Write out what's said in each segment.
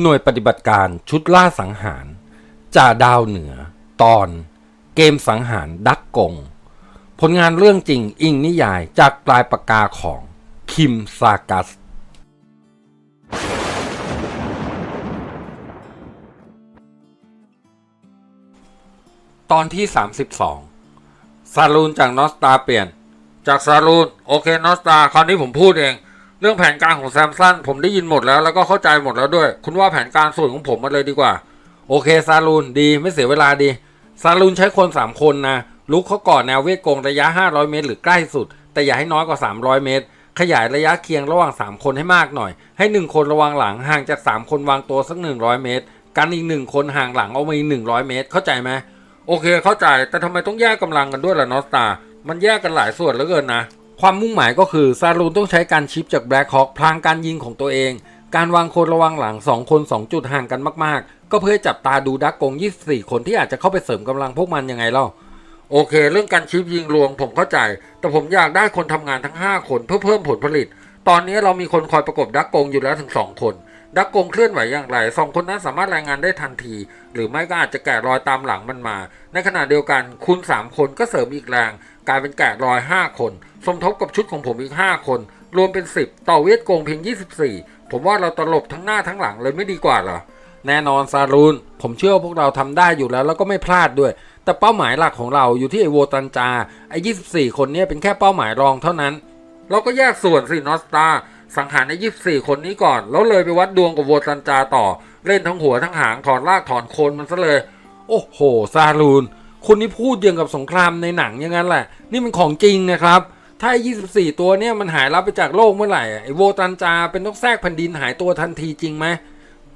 หน่วยปฏิบัติการชุดล่าสังหารจ่าดาวเหนือ ตอน เกมสังหารดักกง ผลงานเรื่องจริงอิงนิยายจากปลายปากกาของคิมซากัส ตอนที่ 32 ซาลูนจากนอสตาเปลี่ยน จากซาลูน โอเคนอสตาคราวนี้ผมพูดเอง เรื่องแผนการของแซมสันผมได้ยินหมดแล้วแล้วก็เข้าใจหมดแล้วด้วย คุณว่าแผนการส่วนของผมมาเลยดีกว่า โอเคซาลูนดีไม่เสียเวลาดีซาลูนใช้คน 3 คนนะลุกเขาก่อนแนวเวทกงระยะ 500 เมตร หรือใกล้สุด แต่อย่าให้น้อยกว่า 300 เมตร ขยายระยะเคียงระหว่าง 3 คนให้มากหน่อย ให้ 1 คนระวังหลังห่างจาก 3 คนวางตัวสัก 100 เมตร กันอีก 1 คนห่างหลังเอามาอีก100 เมตร เข้าใจไหมโอเคเข้าใจแต่ทำไมต้องแยกกำลังกันด้วยล่ะนอสตา มันแยกกันหลายส่วนเหลือเกินนะ ความมุ่งหมายก็คือซาลูนต้องใช้การชิปจากแบล็คฮอคพลางการยิงของตัวเอง การวางคนระวังหลัง 2 คน 2 จุดห่างกันมากๆ ก็เพื่อจับตาดูดักกง 24 คนที่อาจจะเข้าไปเสริมกำลังพวกมันยังไงเล่าโอเค เรื่องการชิปยิงรวงผมเข้าใจ แต่ผมอยากได้คนทำงานทั้ง 5 คนเพื่อเพิ่มผลผลิต ตอนนี้เรามีคนคอยประกบดักกงอยู่แล้วถึง 2 คน ดักกงเคลื่อนไหวอย่างไรสองคนนั้นสามารถรายงานได้ทันที หรือไม่ก็อาจจะแกะรอยตามหลังมันมา ในขณะเดียวกันคุณ3คนก็เสริมอีกแรงกลายเป็นแกะรอย 5 คน สมทบกับชุดของผมอีก 5 คน รวมเป็น 10 ต่อเวทโกงเพียง 24 ผมว่าเราตลบทั้งหน้าทั้งหลังเลยไม่ดีกว่าหรอแน่นอนซาลูน ผมเชื่อว่าพวกเราทำได้อยู่แล้ว แล้วก็ไม่พลาดด้วย แต่เป้าหมายหลักของเราอยู่ที่ไอโวตันจาไอ24 คนนี้เป็นแค่เป้าหมายรองเท่านั้น เราก็แยกส่วนสินอสตา สังหารใน24คนนี้ก่อน แล้วเลยไปวัดดวงกับโวตันจาต่อ เล่นทั้งหัวทั้งหางถอนรากถอนโคนมันซะเลย โอ้โห ซาลูนคุณนี่พูดยังกับสงครามในหนังอย่างนั้นแหละ นี่มันของจริงนะครับ ถ้าไอ้24 ตัวเนี่ยมันหายลับไปจากโลกเมื่อไหร่ไอโวตันจาเป็นนกแทรกแผ่นดินหายตัวทันทีจริงไหม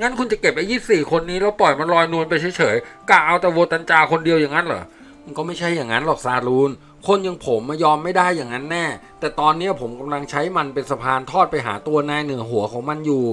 งั้นคุณจะเก็บไอ้ยี่สี่คนนี้แล้วปล่อยมันลอยนวลไปเฉยๆกะเอาแต่โวตันจาคนเดียวอย่างนั้นเหรอมันก็ไม่ใช่อย่างนั้นหรอกซาลูน คนอย่างผมมายอมไม่ได้อย่างนั้นแน่ แต่ตอนนี้ผมกำลังใช้มันเป็นสะพานทอดไปหาตัวนายเหนือหัวของมันอยู่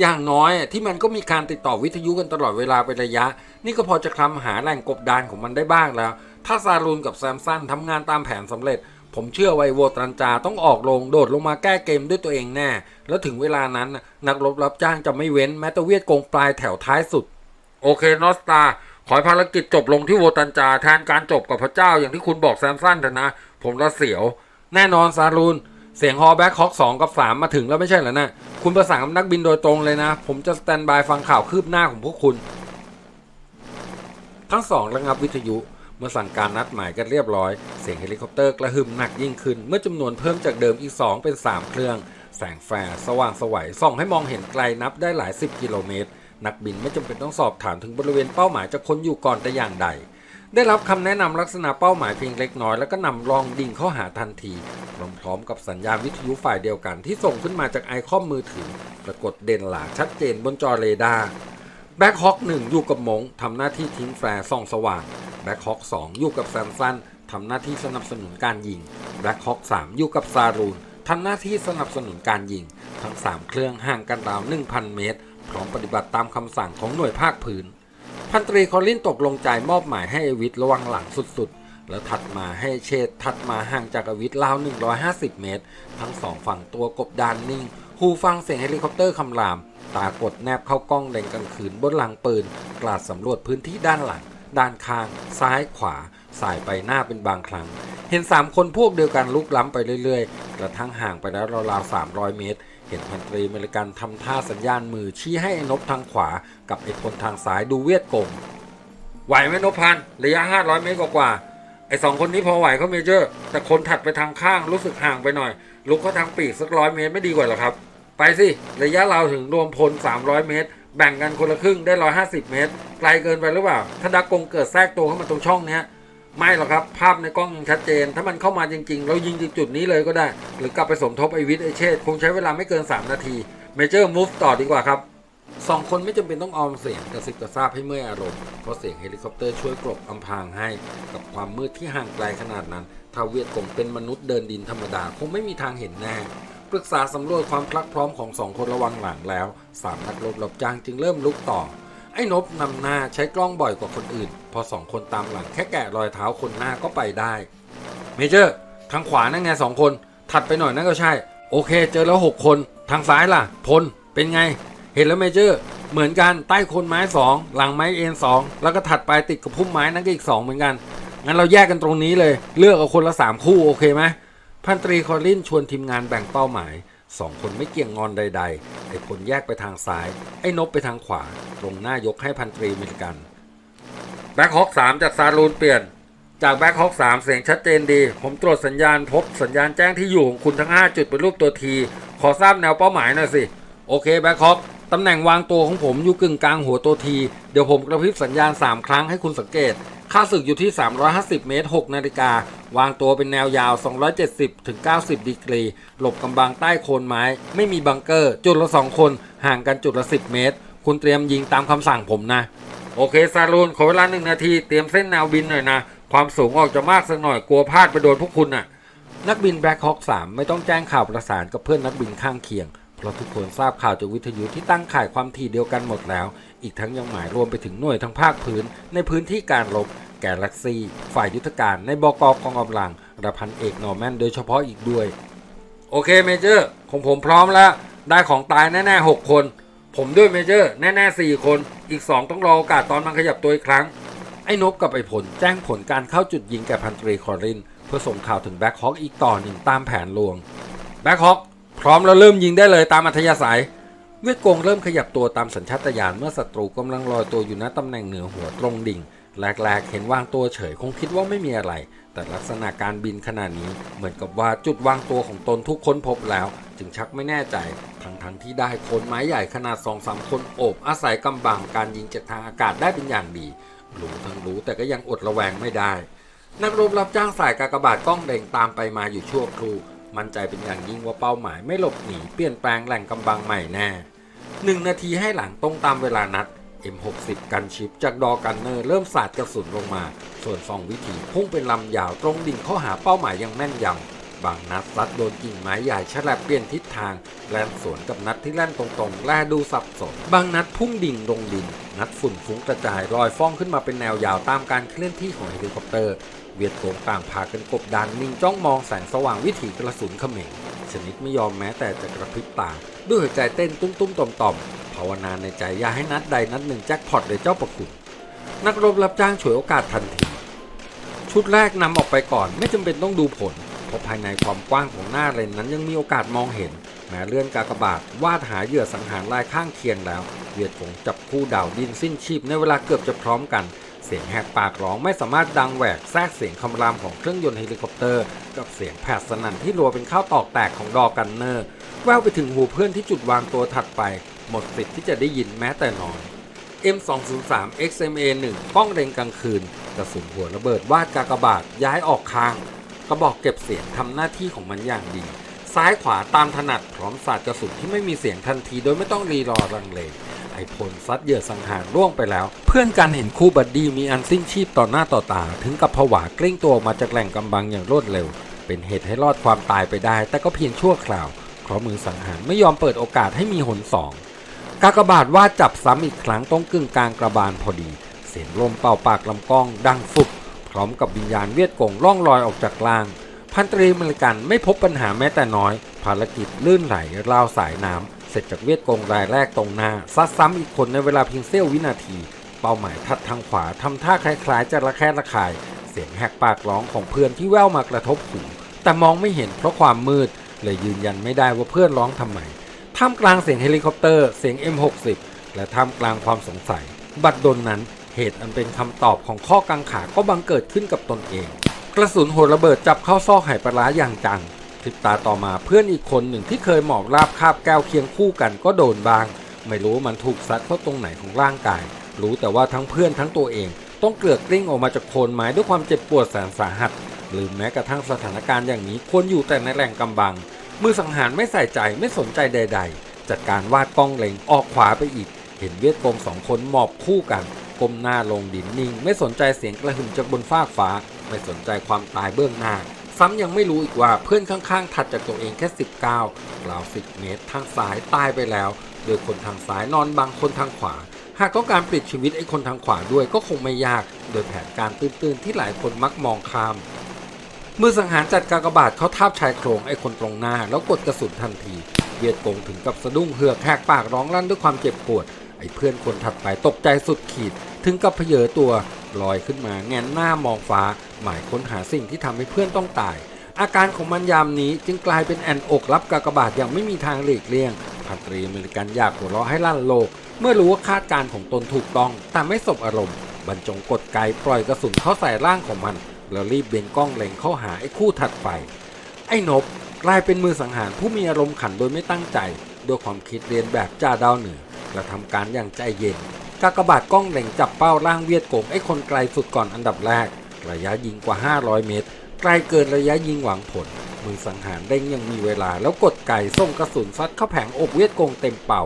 อย่างน้อยที่มันก็มีการติดต่อวิทยุกันตลอดเวลาเป็นระยะ นี่ก็พอจะคลำหาแหล่งกบดานของมันได้บ้างแล้ว ถ้าซาลูนกับแซมสันทำงานตามแผนสำเร็จ ผมเชื่อไวโวตรันจาต้องออกลงโดดลงมาแก้เกมด้วยตัวเองแน่ แล้วถึงเวลานั้นนักรบรับจ้างจะไม่เว้นแม้แต่เวียดกงปลายแถวท้ายสุด โอเคนอสตา ขอให้ภารกิจจบลงที่โวตันจาแทนการจบกับพระเจ้าอย่างที่คุณบอกแซมสันเถอะนะ ผมละเสียว แน่นอนซาลูน เสียงฮอแบ็คฮอกสองกับสามมาถึงแล้วไม่ใช่เหรอนะ คุณประสานกับนักบินโดยตรงเลยนะ ผมจะสแตนบายฟังข่าวคืบหน้าของพวกคุณ ทั้งสองระงับวิทยุเมื่อสั่งการนัดหมายกันเรียบร้อย เสียงเฮลิคอปเตอร์กระหึ่มหนักยิ่งขึ้น เมื่อจำนวนเพิ่มจากเดิมอีก 2 เป็น 3 เครื่อง แสงแฟร์สว่างสวัยส่องให้มองเห็นไกลนับได้หลายสิบกิโลเมตร นักบินไม่จำเป็นต้องสอบถามถึงบริเวณเป้าหมายจะค้นอยู่ก่อนแต่อย่างใด ได้รับคำแนะนำลักษณะเป้าหมายเพียงเล็กน้อยแล้วก็นำลองดิ่งเข้าหาทันทีพร้อมๆกับสัญญาณวิทยุฝ่ายเดียวกันที่ส่งขึ้นมาจากไอคอมมือถือปรากฏเด่นหลาชัดเจนบนจอเรดาร์แบ็คฮอ k หนึ่งอยู่กับมงทำหน้าที่ทิ้งแฟร์ส่องสว่างแบ็คฮอ k สองอยู่กับแซมสันทำหน้าที่สนับสนุนการยิงแบ็คฮอ k สามอยู่กับซารูนทำหน้าที่สนับสนุนการยิง ทั้ง 3 เครื่องห่างกันราว 1,000 เมตร พร้อมปฏิบัติตามคำสั่งของหน่วยภาคพื้น พันตรีคอลลินตกลงใจมอบหมายให้อวิทระวังหลังสุดๆ แล้วถัดมาให้เชษ์ถัดมาห่างจากอวิทราว 150 เมตร ทั้งสองฝั่งตัวกบดานนิ่ง หูฟังเสียงเฮลิคอปเตอร์คำราม ตากดแนบเข้ากล้องเล็งกลางคืนบนหลังปืน กลาดสำรวจพื้นที่ด้านหลัง ด้านข้าง ซ้ายขวา สายไปหน้าเป็นบางครั้งเห็น3คนพวกเดียวกันลุกล้ำไปเรื่อยๆ กระทั่งห่างไปแล้วราวๆ300 เมตร เห็นพันตรีเมริกันทำท่าสัญญาณมือชี้ให้ไอ้นบทางขวากับไอ้พลทางซ้ายดูเวียดกงไหวไหมนพพันระยะ 500 เมตรกว่าๆไอ้สองคนนี้พอไหวเขาเมเจอร์ แต่คนถัดไปทางข้างรู้สึกห่างไปหน่อย ลุกเขาทางปีกสักร้อยเมตรไม่ดีกว่าหรอครับ ไปสิ ระยะเราถึงรวมพล 300 เมตร แบ่งกันคนละครึ่งได้ 150 เมตร ไกลเกินไปหรือเปล่า ถ้าดักกงเกิดแทรกตัวเข้ามาตรงช่องเนี้ย ไม่หรอกครับ ภาพในกล้องยังชัดเจน ถ้ามันเข้ามาจริงๆ เรายิงจุดนี้เลยก็ได้ หรือกลับไปสมทบไอวิทย์ไอเชษคงใช้เวลาไม่เกิน 3 นาทีเมเจอร์มูฟต่อดีกว่าครับสองคนไม่จำเป็นต้องออมเสียงกระซิบกระซาบให้เมื่อยอารมณ์เพราะเสียงเฮลิคอปเตอร์ช่วยกลบอำพางให้ กับความมืดที่ห่างไกลขนาดนั้นถ้าเวียดกงเป็นมนุษย์เดินดินธรรมดา คงไม่มีทางเห็นแน่ปรึกษาสำรวจความพลักพร้อมของสองคนระวังหลังแล้วสามนักรบหลบจางจึงเริ่มลุกต่อ ไอ้นบนำหน้าใช้กล้องบ่อยกว่าคนอื่น พอสองคนตามหลังแค่แกะรอยเท้าคนหน้าก็ไปได้ เมเจอร์ ทางขวานั่นไงสองคน ถัดไปหน่อยนั่นก็ใช่ โอเค เจอแล้วหกคน ทางซ้ายล่ะ พล เป็นไง เห็นแล้วเมเจอร์ เหมือนกัน ใต้คนไม้สองหลังไม้เอ็นสองแล้วก็ถัดไปติดกับพุ่มไม้นั่นก็อีกสองเหมือนกัน งั้นเราแยกกันตรงนี้เลย เลือกเอาคนละสามคู่โอเคไหมพันตรีคอลินชวนทีมงานแบ่งเป้าหมาย สองคนไม่เกี่ยงงอนใด ๆ ไอ้พลแยกไปทางซ้าย ไอ้นบไปทางขวา ตรงหน้ายกให้พันตรีเมริกันแบ็คฮอคสามจากซาลูนเปลี่ยน จากแบ็คฮอคสามเสียงชัดเจนดี ผมตรวจสัญญาณพบสัญญาณแจ้งที่อยู่ของคุณทั้ง 5 จุดเป็นรูปตัวที ขอทราบแนวเป้าหมายหน่อยสิ โอเคแบ็คฮอคตำแหน่งวางตัวของผมอยู่กึ่งกลางหัวตัวที เดี๋ยวผมกระพริบสัญญาณ 3 ครั้งให้คุณสังเกต ค่าศึกอยู่ที่ 350 เมตร 6 นาฬิกา วางตัวเป็นแนวยาว 270 ถึง 90 ดีกรี หลบกำบังใต้โคนไม้ ไม่มีบังเกอร์ จุดละ 2 คน ห่างกันจุดละ 10 เมตร คุณเตรียมยิงตามคำสั่งผมนะ โอเค ซาลูน ขอเวลาหนึ่งนาที เตรียมเส้นแนวบินหน่อยนะ ความสูงออกจะมากสักหน่อย กลัวพลาดไปโดนพวกคุณน่ะ นักบินแบล็คฮอ k 3ไม่ต้องแจ้งข่าวประสานกับเพื่อนนักบินข้างเคียง เพราะทุกคนทราบข่าวจากวิทยุที่ตั้งข่ายความถี่เดียวกันหมดแล้ว อีกทั้งยังหมายรวมไปถึงหน่วยทางภาคพื้น ในพื้นที่การรบแกลเล็กซี่ ฝ่ายยุทธการในบกกองกำลังระพันเอกนอร์แมนโดยเฉพาะอีกด้วย โอเคเมเจอร์ของผมพร้อมแล้ว ได้ของตายแน่ๆ 6 คน ผมด้วยเมเจอร์ แน่ๆ 4 คน อีก 2 ต้องรอโอกาสตอนมันขยับตัวอีกครั้ง ไอ้นบกับไอ้ผลแจ้งผลการเข้าจุดยิงแก่พันตรีคอริน เพื่อส่งข่าวถึงแบ็คฮอ k อีกต่อหนึ่งตามแผนลวงแบ็คฮอ k พร้อมแล้วเริ่มยิงได้เลยตามอัธยาศัย เวียดกงเริ่มขยับตัวตามสัญชาตญาณเมื่อศัตรูกำลังลอยตัวอยู่ณตำแหน่งเหนือหัวตรงดิ่งแรกๆ เห็นวางตัวเฉยคงคิดว่าไม่มีอะไร แต่ลักษณะการบินขนาดนี้เหมือนกับว่าจุดวางตัวของตนทุกคนพบแล้ว จึงชักไม่แน่ใจ ทั้งๆที่ได้โคนไม้ใหญ่ขนาดสองสามคนโอบ อาศัยกำบังการยิงจากทางอากาศได้เป็นอย่างดีรู้ทั้งรู้แต่ก็ยังอดระแวงไม่ได้ นักรบรับจ้างสายกากบาทกล้องเด่งตามไปมาอยู่ชั่วครู่ มั่นใจเป็นอย่างยิ่งว่าเป้าหมายไม่หลบหนีเปลี่ยนแปลงแหล่งกำบังใหม่แน่หนึ่งนาทีให้หลังตรงตามเวลานัด M60 กันชิปจากดอกันเนอร์เริ่มสาดกระสุนลงมา ส่วนสองวิถีพุ่งเป็นลำยาวตรงดิ่งเข้าหาเป้าหมายอย่างแม่นยำ บางนัดซัดโดนกิ่งไม้ใหญ่ฉลับเปลี่ยนทิศทางแล่นสวนกับนัดที่แล่นตรงๆ แลดูสับสน บางนัดพุ่งดิ่งลงดิน นัดฝุ่นฟุ้งกระจายลอยฟ้องขึ้นมาเป็นแนวยาวตามการเคลื่อนที่ของเฮลิคอปเตอร์ เวียดโกงต่างพากันกบดานนิ่งจ้องมองแสงสว่างวิถีกระสุนเขม่งชนิดไม่ยอมแม้แต่จะกระพริบตาด้วยหัวใจเต้นตุ้มๆต่อมๆภาวนาในใจอย่าให้นัดใดนัดหนึ่งแจ็คพอตเลยเจ้าประคุณนักรบรับจ้างฉวยโอกาสทันที ชุดแรกนำออกไปก่อนไม่จำเป็นต้องดูผล เพราะภายในความกว้างของหน้าเลนนั้นยังมีโอกาสมองเห็น แม้เลื่อนกากบาทวาดหาเหยื่อสังหารลายข้างเคียงแล้ว เวียดกงจับคู่ดาวดินสิ้นชีพในเวลาเกือบจะพร้อมกัน เสียงแหกปากร้องไม่สามารถดังแหวกแทรกเสียงคำรามของเครื่องยนต์เฮลิคอปเตอร์ กับเสียงแผดสนั่นที่รัวเป็นข้าวตอกแตกของดอกันเนอร์ แววไปถึงหูเพื่อนที่จุดวางตัวถัดไป หมดสิทธิ์ที่จะได้ยินแม้แต่น้อย M203 XMA 1กล้องเร็งกลางคืนกระสุนหัวระเบิดวาดกากบาทย้ายออกข้าง กระบอกเก็บเสียงทำหน้าที่ของมันอย่างดี ซ้ายขวาตามถนัดพร้อมสาดกระสุนที่ไม่มีเสียงทันทีโดยไม่ต้องรีรอรังเล ไอพลซัดเหยื่อสังหารร่วงไปแล้ว เพื่อนกันเห็นคู่บัดดี้มีอันสิ้นชีพต่อหน้าต่อตา ถึงกับผวากลิ้งตัวมาจากแหล่งกำบังอย่างรวดเร็ว เป็นเหตุให้รอดความตายไปได้ แต่ก็เพียงชั่วคราวเพราะมือสังหารไม่ยอมเปิดโอกาสให้มีหนสองกากบาทว่าจับซ้ำอีกครั้งตรงกึ่งกลางกระบาลพอดี เสียงลมเป่าปากลำกล้องดังฟุบพร้อมกับวิญญาณเวียดกงล่องลอยออกจากล่าง พันตรีมริกันไม่พบปัญหาแม้แต่น้อย ภารกิจลื่นไหลราวสายน้ำ เสร็จจากเวียดกงรายแรกตรงหน้าซัดซ้ำอีกคนในเวลาเพียงเสี้ยววินาที เป้าหมายทัดทางขวาทำท่าคล้ายๆ จะระแคะระคาย เสียงแหกปากร้องของเพื่อนที่แว่วมากระทบหูแต่มองไม่เห็นเพราะความมืดเลยยืนยันไม่ได้ว่าเพื่อนร้องทำไมท่ามกลางเสียงเฮลิคอปเตอร์เสียง M60 และท่ามกลางความสงสัย บัดดลนั้นเหตุอันเป็นคำตอบของข้อกังขาก็บังเกิดขึ้นกับตนเอง กระสุนหัวระเบิดจับเข้าซอกไหปลาร้าอย่างจัง พลิบตาต่อมาเพื่อนอีกคนหนึ่งที่เคยหมอบราบคาบแก้วเคียงคู่กันก็โดนบาง ไม่รู้มันถูกซัดเข้าตรงไหนของร่างกาย รู้แต่ว่าทั้งเพื่อนทั้งตัวเอง ต้องเกลือกกลิ้งออกมาจากโคนไม้ด้วยความเจ็บปวดแสนสาหัส หรือแม้กระทั่งสถานการณ์อย่างนี้ควรอยู่แต่ในแหล่งกำบัง มือสังหารไม่ใส่ใจไม่สนใจใด ๆ จัดการวาดกล้องเล็งออกขวาไปอีก เห็นเวียดกงสองคนหมอบคู่กันก้มหน้าลงดินนิ่ง ไม่สนใจเสียงกระหึ่มจากบนฟากฟ้า ไม่สนใจความตายเบื้องหน้า ซ้ำยังไม่รู้อีกว่าเพื่อนข้างๆ ถัดจากตัวเองแค่ 19ราว 10 เมตร ทางซ้ายตายไปแล้ว โดยคนทางซ้ายนอนบังคนทางขวา หากต้องการปลิดชีวิตไอ้คนทางขวาด้วยก็คงไม่ยาก โดยแผนการตื้นๆที่หลายคนมักมองข้ามมือสังหารจัดกากบาทเขาทาบชายโครงไอ้คนตรงหน้า แล้วกดกระสุนทันที เวียดกงถึงกับสะดุ้งเหือกแหกปากร้องลั่นด้วยความเจ็บปวด ไออ้เพื่อนคนถัดไปตกใจสุดขีด ถึงกับเพเยอตัวลอยขึ้นมาแงนหน้ามองฟ้า หมายค้นหาสิ่งที่ทำให้เพื่อนต้องตาย อาการของมันยามนี้จึงกลายเป็นแอนอกรับกากบาทอย่างไม่มีทางหลีกเลี่ยงพันตรีอเมริกันอยากหัวเราะให้ลั่นโลก เมื่อรู้ว่าคาดการณ์ของตนถูกต้องแต่ไม่สบอารมณ์ บรรจงกดไกปล่อยกระสุนเข้าใส่ร่างของมัน แล้วรีบเบนกล้องเล็งเข้าหาไอ้คู่ถัดไป ไอ้นบกลายเป็นมือสังหารผู้มีอารมณ์ขันโดยไม่ตั้งใจด้วยความคิดเรียนแบบจ่าดาวเหนือและทำการอย่างใจเย็นกากบาทกล้องเล็งจับเป้าร่างเวียดโกงไอ้คนไกลสุดก่อนอันดับแรก ระยะยิงกว่า 500 เมตรไกลเกินระยะยิงหวังผล มือสังหารเด้งยังมีเวลา แล้วกดไก่ส่งกระสุนซัดเข้าแผงอกเวียดกงเต็มเป่า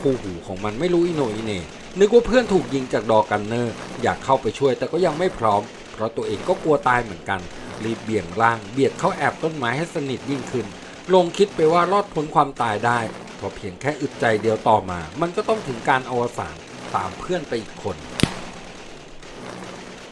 คู่หูของมันไม่รู้อิโนอิเน่นึกว่าเพื่อนถูกยิงจากดอกันเนอร์ อยากเข้าไปช่วยแต่ก็ยังไม่พร้อม เพราะตัวเองก็กลัวตายเหมือนกัน รีบเบี่ยงร่าง เบียดเข้าแอบต้นไม้ให้สนิทยิ่งขึ้น ลงคิดไปว่ารอดพ้นความตายได้เพราะเพียงแค่อึดใจเดียวต่อมา มันก็ต้องถึงการอวสานตามเพื่อนไปอีกคน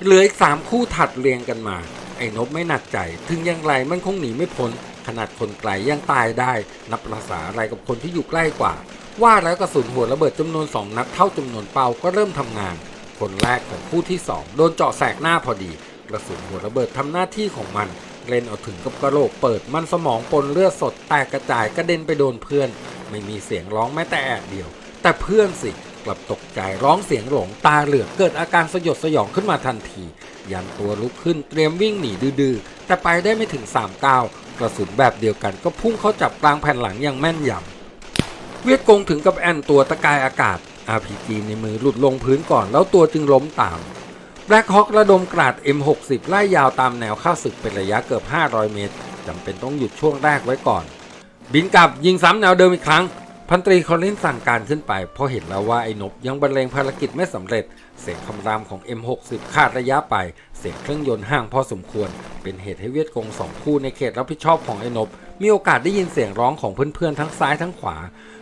เหลืออีกสามคู่ถัดเรียงกันมา ไอ้นบไม่หนักใจ ถึงอยังไรมันคงหนีไม่พ้นขนาดคนไกลยังตายได้ นับภาษาอะไรกับคนที่อยู่ใกล้กว่า ว่าแล้วกระสุนหัวระเบิดจำนวนสองนัดเท่าจำนวนเป้าก็เริ่มทำงาน คนแรกของคู่ที่สองโดนเจาะแสกหน้าพอดี กระสุนหัวระเบิดทำหน้าที่ของมันเล่นเอาถึงกับกระโหลกเปิดมันสมองปนเลือดสดแตกกระจายกระเด็นไปโดนเพื่อน ไม่มีเสียงร้องแม้แต่แอะเดียว แต่เพื่อนสิ กลับตกใจร้องเสียงหลงตาเหลือกเกิดอาการสยดสยองขึ้นมาทันที ยันตัวลุกขึ้นเตรียมวิ่งหนีดื้อแต่ไปได้ไม่ถึง3ก้าวกระสุนแบบเดียวกันก็พุ่งเข้าจับกลางแผ่นหลังอย่างแม่นยำเวียดกงถึงกับแอนตัวตะกายอากาศ RPG ในมือหลุดลงพื้นก่อนแล้วตัวจึงล้มตามแบล็คฮอ k ระดมกราด M60 ไล่ยาวตามแนวข้าศึกเป็นระยะเกือบ 500 เมตรจำเป็นต้องหยุดช่วงแรกไว้ก่อน บินกลับยิงซ้ำแนวเดิมอีกครั้ง พันตรีคอลลินสั่งการขึ้นไปเพราะเห็นแล้วว่าไอ้นบยังบรรเลงภารกิจไม่สำเร็จ เสียงคำรามของ M60 ขาดระยะไป เสียงเครื่องยนต์ห่างพอสมควร เป็นเหตุให้เวียดกงสองคู่ในเขตรับผิดชอบของไอ้นบ มีโอกาสได้ยินเสียงร้องของเพื่อนๆทั้งซ้ายทั้งขวา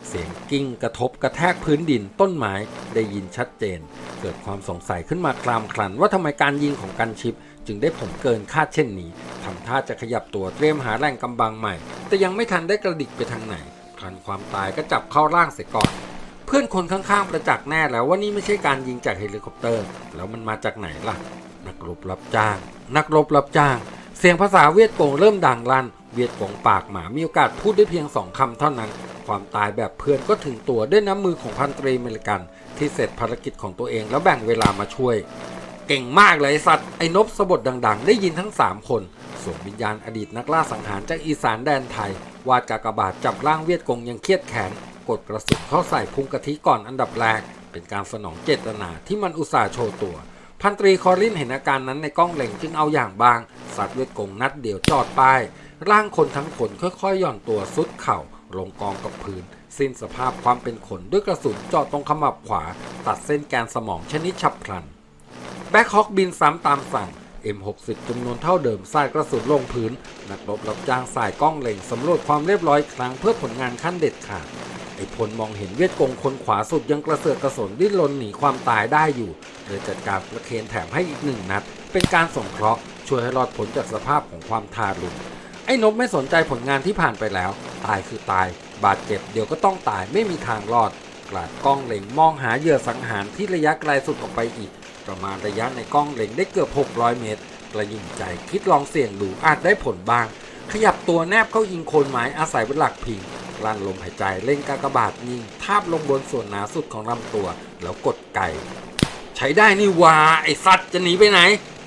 เสียงกิ้งกระทบกระแทกพื้นดินต้นไม้ได้ยินชัดเจน เกิดความสงสัยขึ้นมาคลามคลันว่าทำไมการยิงของกันชิป จึงได้ผลเกินคาดเช่นนี้ทำท่าจะขยับตัวเตรียมหาแหล่งกำบังใหม่ แต่ยังไม่ทันได้กระดิกไปทางไหน คลันความตายก็จับเข้าร่างเสียก่อน เพื่อนคนข้างๆประจักษ์แน่แล้วว่านี่ไม่ใช่การยิงจากเฮลิคอปเตอร์ แล้วมันมาจากไหนล่ะ นักรบรับจ้าง นักรบรับจ้าง เสียงภาษาเวียดกงเริ่มดังลั่น เวียดกงปากหมามีโอกาสพูดได้เพียงสองคำเท่านั้น ความตายแบบเพื่อนก็ถึงตัวด้วยน้ำมือของพันตรีเมริกัน ที่เสร็จภารกิจของตัวเองแล้วแบ่งเวลามาช่วย เก่งมากเลยสัตว์ไอ้นบสะบดดัง ๆ ได้ยินทั้ง 3 คนส่วนวิญญาณอดีตนักล่าสังหารจากอีสานแดนไทย วาดกากบาทจับร่างเวียดกงยังเครียดแขน กดกระสุนเข้าใส่พุงกะทิก่อนอันดับแรก เป็นการสนองเจตนาที่มันอุตส่าห์โชว์ตัว พันตรีคอรินเห็นอาการนั้นในกล้องเล็งจึงเอาอย่างบาง สัตว์เวียดกงนัดเดียวจอดป้ายร่างคนทั้งคนค่อยๆ หย่อนตัวซุดเข่าลงกองกับพื้น สิ้นสภาพความเป็นคนด้วยกระสุนเจาะตรงขมับขวา ตัดเส้นแกนสมองชนิดฉับพลัน แบ็คฮอ k บินซ้ำตามสั่ง M60 จำนวนเท่าเดิมสายกระสุนลงพื้น นักรบรับจ้างสายกล้องเล็งสำรวจความเรียบร้อยครั้งเพื่อผลงานขั้นเด็ดขาดไอ้พลมองเห็นเวียดกงคนขวาสุดยังกระเสือกกระสนดิ้นรนหนีความตายได้อยู่เลยจัดการประเคนแถมให้อีกหนึ่งนัด เป็นการสงเคราะห์ช่วยให้รอดพ้นจากสภาพของความทารุณไอ้นบไม่สนใจผลงานที่ผ่านไปแล้ว ตายคือตาย บาดเจ็บเดี๋ยวก็ต้องตายไม่มีทางรอด กลาดกล้องเล็งมองหาเหยื่อสังหารที่ระยะไกลสุดออกไปอีก ประมาณระยะในกล้องเล็งได้เกือบ 600 เมตร กระยิงใจคิดลองเสี่ยงดูอาจได้ผลบ้าง ขยับตัวแนบเข้ายิงโคนไม้อาศัยเป็นหลักพิงลั้นลมหายใจเล่งกากบาทยิงทาบลงบนส่วนหนาสุดของลำตัว แล้วกดไกใช้ได้นี่วาไอสัตว์จะหนีไปไหน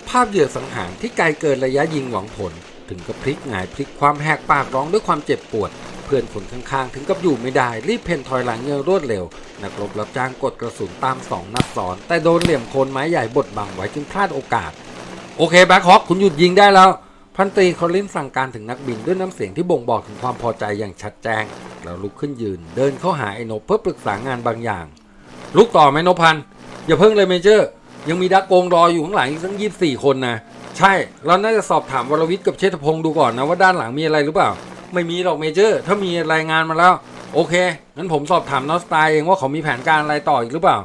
ภาพเหยื่อสังหารที่ไกลเกินระยะยิงหวังผล ถึงกับพลิกหงายพลิกความแหกปากร้องด้วยความเจ็บปวด พื่อนคนข้างๆ ถึงกับอยู่ไม่ได้ รีบเพนถอยหลังเงือรวดเร็ว นักรบรับจ้างกดกระสุนตามสองนัดซ้อน แต่โดนเหลี่ยมโคนไม้ใหญ่บดบังไว้จึงพลาดโอกาส โอเคแบ็คฮอ k คุณหยุดยิงได้แล้ว พันตรีคอลลินสั่งการถึงนักบินด้วยน้ำเสียงที่บ่งบอกถึงความพอใจอย่างชัดแจ้ง แล้วลุกขึ้นยืน เดินเข้าหาไอ้นบเพื่อปรึกษางานบางอย่าง ลุกต่อไหมนพพันอย่าเพิ่งเลยเมเจอร์ ยังมีดักโกงรออยู่ข้างหลังอีกตั้งยี่สี่คนนะใช่ เราน่าจะสอบถามวรวิทย์กับเชษฐพงศ์ดูก่อนนะว่าด้านหลังมีอะไรหรือเปล่า ไม่มีหรอกเมเจอร์ ถ้ามีรายงานมาแล้ว โอเคงั้นผมสอบถามนอสตายเองว่าเขามีแผนการอะไรต่ออีกหรือเปล่า